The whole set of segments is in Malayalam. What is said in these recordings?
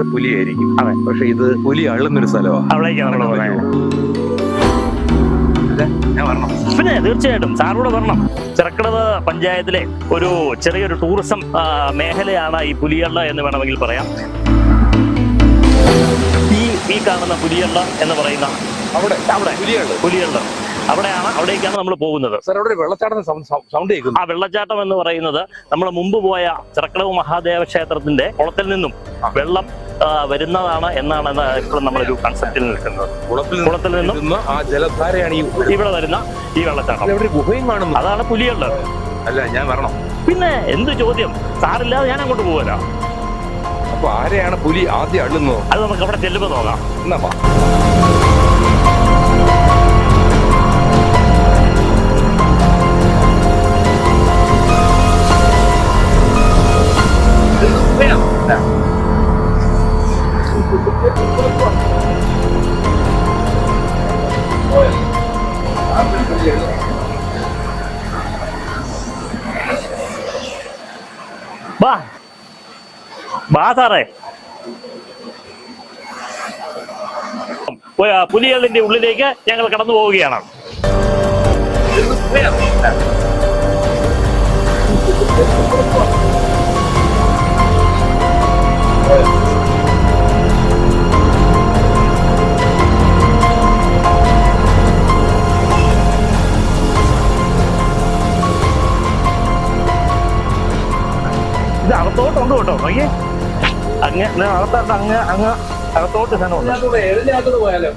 മിക്കവാറും പുലിയായിരിക്കും. അതെ. പക്ഷെ ഇത് പുലി അള്ളുന്നൊരു സ്ഥലമാണ്. അവിടേക്കാണ് നമ്മൾ പറയുന്നത് ഞാൻ വരണം. പിന്നെ തീർച്ചയായിട്ടും സാറൂടെ വരണം. ചെറുക്കടവ് പഞ്ചായത്തിലെ ഒരു ചെറിയൊരു ടൂറിസം മേഖലയാണ് ഈ പുലിയള്ള എന്ന് വേണമെങ്കിൽ പറയാം. ഈ ഈ കാണുന്ന പുലിയള്ള എന്ന് പറയുന്ന അവിടെ അവിടെ പുലിയള്ള. അവിടെയാണ് അവിടേക്കാണ് നമ്മൾ പോകുന്നത്. സൗണ്ട് ആ വെള്ളച്ചാട്ടം എന്ന് പറയുന്നത് നമ്മൾ മുമ്പ് പോയ ചിറക്കടവ് മഹാദേവ ക്ഷേത്രത്തിന്റെ കുളത്തിൽ നിന്നും വെള്ളം വരുന്നതാണ് എന്നാണ് ഇപ്പോഴും നമ്മളൊരു കൺസെപ്റ്റിൽ നിൽക്കുന്നത്. കുളത്തിൽ നിന്നും ആ ജലധാരയാണ് ഈ ഇവിടെ വരുന്ന ഈ വെള്ളച്ചാട്ടം. ഗുഹയും കാണുന്നു. അതാണ് പുലിയുള്ളത്. അല്ല ഞാൻ വരണം. പിന്നെ എന്ത് ചോദ്യം? സാറില്ലാതെ ഞാൻ അങ്ങോട്ട് പോവല്ലോ അപ്പൊ ആരെയാണ് പുലി ആദ്യം അള്ളുന്നത്? അത് നമുക്ക് അവിടെ ചെല്ലുമ്പോൾ നോക്കാം. എന്നാ ബാ. വാ സാറേ. പുലികളിന്റെ ഉള്ളിലേക്ക് ഞങ്ങൾ കടന്നു പോവുകയാണ്. ഇത് അകത്തോട്ടുണ്ട് കേട്ടോ നോക്കിയേ അങ്ങ് അകത്തോട്ട് അങ്ങ് അങ്ങ് അകത്തോട്ട് സാധനം ഉണ്ട്. എഴഞ്ഞകത്തോട്ട് പോയാലോ?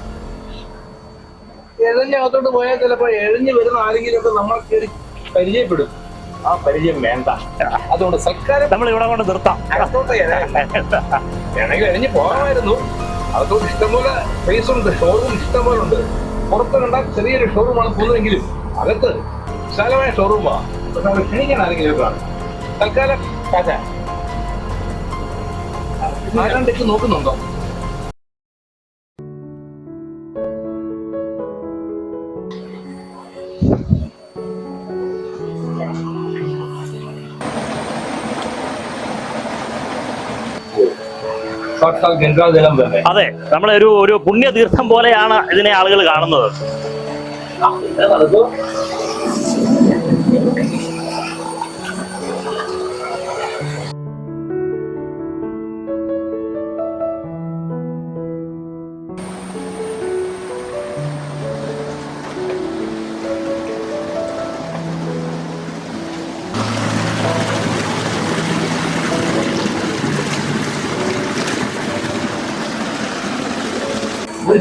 എഴുതിനകത്തോട്ട് പോയാൽ ചിലപ്പോ എഴുതി വരുന്ന ആരെങ്കിലും ഒക്കെ കയറി പരിചയപ്പെടും. ആ പരിചയം വേണ്ട. അതുകൊണ്ട് സൽക്കാരം നമ്മൾ ഇവിടെ കൊണ്ട് നിർത്താം. അകത്തോട്ട് വേണമെങ്കിൽ എഴഞ്ഞു പോകാമായിരുന്നു. അകത്തോട്ട് ഇഷ്ടംപോലെ സ്പേസ് ഉണ്ട് ഷോറൂം ഇഷ്ടംപോലെ ഉണ്ട്. പുറത്ത് കണ്ടാൽ ചെറിയൊരു ഷോറൂമാണ് പോകുന്നതെങ്കിലും അകത്ത് വിശാലമായ ഷോറൂമാണ് പക്ഷെ അവിടെ ക്ഷണിക്കാൻ ആരെങ്കിലും തൽക്കാലം കാശ ആരാണ്ടേക്ക് നോക്കുന്നുണ്ടോ? അതെ നമ്മളെ ഒരു ഒരു പുണ്യതീർത്ഥം പോലെയാണ് ഇതിനെ ആളുകൾ കാണുന്നത്.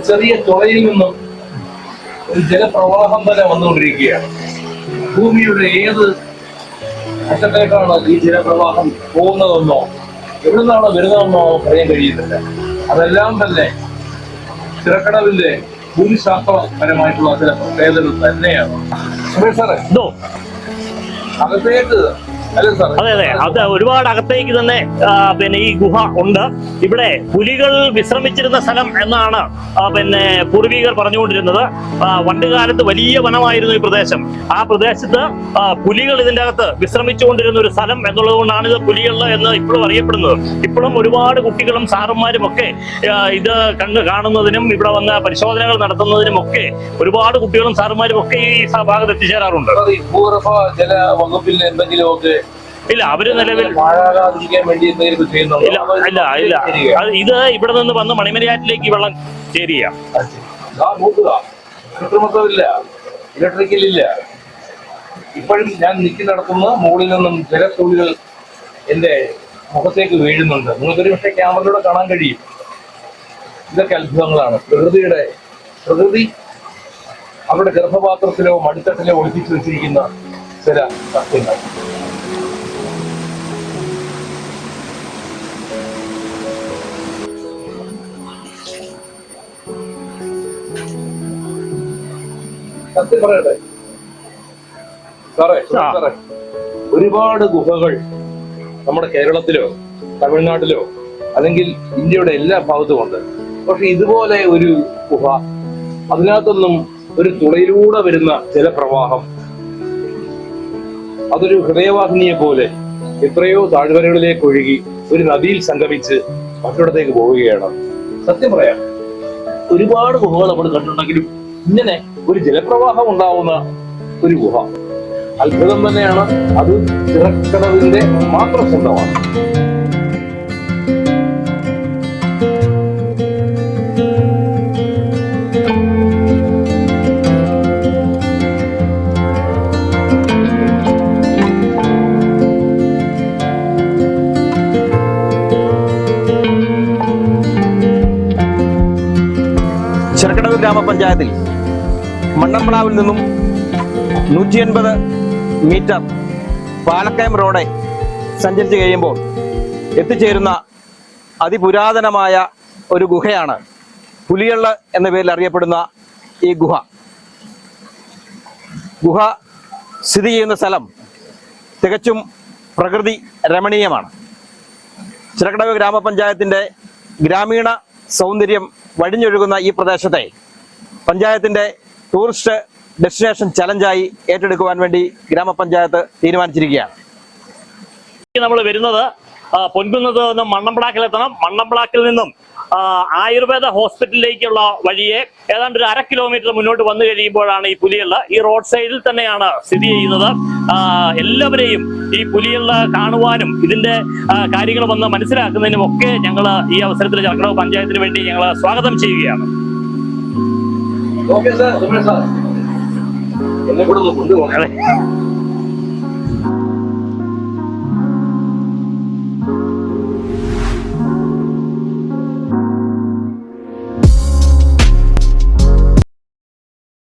ചെറിയ തുളയിൽ നിന്നും ഒരു ജലപ്രവാഹം തന്നെ വന്നുകൊണ്ടിരിക്കുകയാണ്. ഭൂമിയുടെ ഏത് അറ്റത്തേക്കാണ് ഈ ജലപ്രവാഹം പോകുന്നതെന്നോ എവിടുന്നാണ് വരുന്നതെന്നോ പറയാൻ കഴിയുന്നില്ല അതെല്ലാം തന്നെ ചിറക്കടവിന്റെ ഭൂമിശാസ്ത്രപരമായിട്ടുള്ള ചില പ്രത്യേകതകൾ തന്നെയാണ്. അകത്തേക്ക് അതെ അതെ അത്. ഒരുപാട് അകത്തേക്ക് തന്നെ പിന്നെ ഈ ഗുഹ ഉണ്ട്. ഇവിടെ പുലികൾ വിശ്രമിച്ചിരുന്ന സ്ഥലം എന്നാണ് പിന്നെ പൂർവികർ പറഞ്ഞുകൊണ്ടിരുന്നത്. ആ, പണ്ടുകാലത്ത് വലിയ വനമായിരുന്നു ഈ പ്രദേശം. ആ പ്രദേശത്ത് പുലികൾ ഇതിന്റെ അകത്ത് വിശ്രമിച്ചുകൊണ്ടിരുന്ന ഒരു സ്ഥലം എന്നുള്ളത് കൊണ്ടാണ് ഇത് പുലികൾ എന്ന് ഇപ്പോഴും അറിയപ്പെടുന്നത്. ഇപ്പോഴും ഒരുപാട് കുട്ടികളും സാറന്മാരും ഒക്കെ ഇത് കണ്ട് കാണുന്നതിനും ഇവിടെ വന്ന പരിശോധനകൾ നടത്തുന്നതിനും ഒക്കെ ഒരുപാട് കുട്ടികളും സാറന്മാരും ഒക്കെ ഈ ഭാഗത്ത് എത്തിച്ചേരാറുണ്ട്. ഭൂഗർഭ ജല വകുപ്പിൽ എന്തെങ്കിലുമൊക്കെ ഇല്ല അവർ നിലവിൽ ഇല്ല ഇല്ല ഇല്ല. അത് ഇത് ഇവിടെ നിന്ന് വന്ന് മണിമലയാറ്റിലേക്ക് വെള്ളം ചേരിയ കൃത്രിമത്വമില്ല. ഇലക്ട്രിക്കൽ ഇല്ല. ഇപ്പോഴും ഞാൻ നിൽക്കുന്നിടത്തുനിന്ന് മുകളിൽ നിന്നും ജലത്തുള്ളികൾ എന്റെ മുഖത്തേക്ക് വീഴുന്നുണ്ട്. നിങ്ങൾക്കൊരു പക്ഷേ ക്യാമറയിലൂടെ കാണാൻ കഴിയും. ഇതൊക്കെ അത്ഭുതങ്ങളാണ്. പ്രകൃതിയുടെ പ്രകൃതി അവരുടെ ഗർഭപാത്രത്തിലോ മടിത്തട്ടിലോ ഒളിപ്പിച്ചു വെച്ചിരിക്കുന്ന ചില സത്യങ്ങൾ. സത്യം പറയട്ടെ. സാറേ. സാറേ ഒരുപാട് ഗുഹകൾ നമ്മുടെ കേരളത്തിലോ തമിഴ്നാട്ടിലോ അല്ലെങ്കിൽ ഇന്ത്യയുടെ എല്ലാ ഭാഗത്തും ഉണ്ട്. പക്ഷെ ഇതുപോലെ ഒരു ഗുഹ അതിനകത്തൊന്നും ഒരു തുളയിലൂടെ വരുന്ന ജലപ്രവാഹം അതൊരു ഹൃദയവാഹിനിയെ പോലെ എത്രയോ താഴ്വരകളിലേക്ക് ഒഴുകി ഒരു നദിയിൽ സംഗമിച്ച് മറ്റിടത്തേക്ക് പോവുകയാണ്. സത്യം പറയാം ഒരുപാട് ഗുഹകൾ നമ്മൾ കണ്ടിട്ടുണ്ടെങ്കിലും ഇങ്ങനെ ഒരു ജലപ്രവാഹം ഉണ്ടാവുന്ന ഒരു ഗുഹ. അത്ഭുതം തന്നെയാണ് അത് ചിറക്കടവിന്റെ മാത്രം സ്വന്തമാണ്. ചെറുക്കടവ് ഗ്രാമപഞ്ചായത്തിൽ മണ്ണമ്പ്ളാവിൽ നിന്നും നൂറ്റി എൺപത് മീറ്റർ പാലക്കയം റോഡ് സഞ്ചരിച്ച് കഴിയുമ്പോൾ എത്തിച്ചേരുന്ന അതിപുരാതനമായ ഒരു ഗുഹയാണ് പുലിയള്ള് എന്ന പേരിൽ അറിയപ്പെടുന്ന ഈ ഗുഹ. ഗുഹ സ്ഥിതി ചെയ്യുന്ന സ്ഥലം തികച്ചും പ്രകൃതി രമണീയമാണ്. ചിറക്കടവ് ഗ്രാമപഞ്ചായത്തിന്റെ ഗ്രാമീണ സൗന്ദര്യം വഴിഞ്ഞൊഴുകുന്ന ഈ പ്രദേശത്തെ പഞ്ചായത്തിന്റെ ടൂറിസ്റ്റ് ഡെസ്റ്റിനേഷൻ ചലഞ്ചായി ഏറ്റെടുക്കുവാൻ വേണ്ടി ഗ്രാമപഞ്ചായത്ത് തീരുമാനിച്ചിരിക്കുകയാണ്. നമ്മൾ വരുന്നത് പൊൻകുന്നത് നിന്നും മണ്ണമ്പ്ളാക്കിൽ എത്തണം മണ്ണമ്പ്ളാക്കിൽ നിന്നും ആയുർവേദ ഹോസ്പിറ്റലിലേക്കുള്ള വഴിയെ ഏതാണ്ട് ഒരു അര കിലോമീറ്റർ മുന്നോട്ട് വന്നു കഴിയുമ്പോഴാണ് ഈ പുലിയുള്ള. ഈ റോഡ് സൈഡിൽ തന്നെയാണ് സ്ഥിതി ചെയ്യുന്നത്. എല്ലാവരെയും ഈ പുലിയുള്ള കാണുവാനും ഇതിന്റെ കാര്യങ്ങൾ വന്ന് മനസ്സിലാക്കുന്നതിനും ഒക്കെ ഞങ്ങൾ ഈ അവസരത്തിൽ ചർക്കടവ് പഞ്ചായത്തിന് വേണ്ടി ഞങ്ങൾ സ്വാഗതം ചെയ്യുകയാണ്. ഓക്കെ സാർ സാർ എന്നെ കൂടെ ഒന്ന് കൊണ്ടുപോകണം.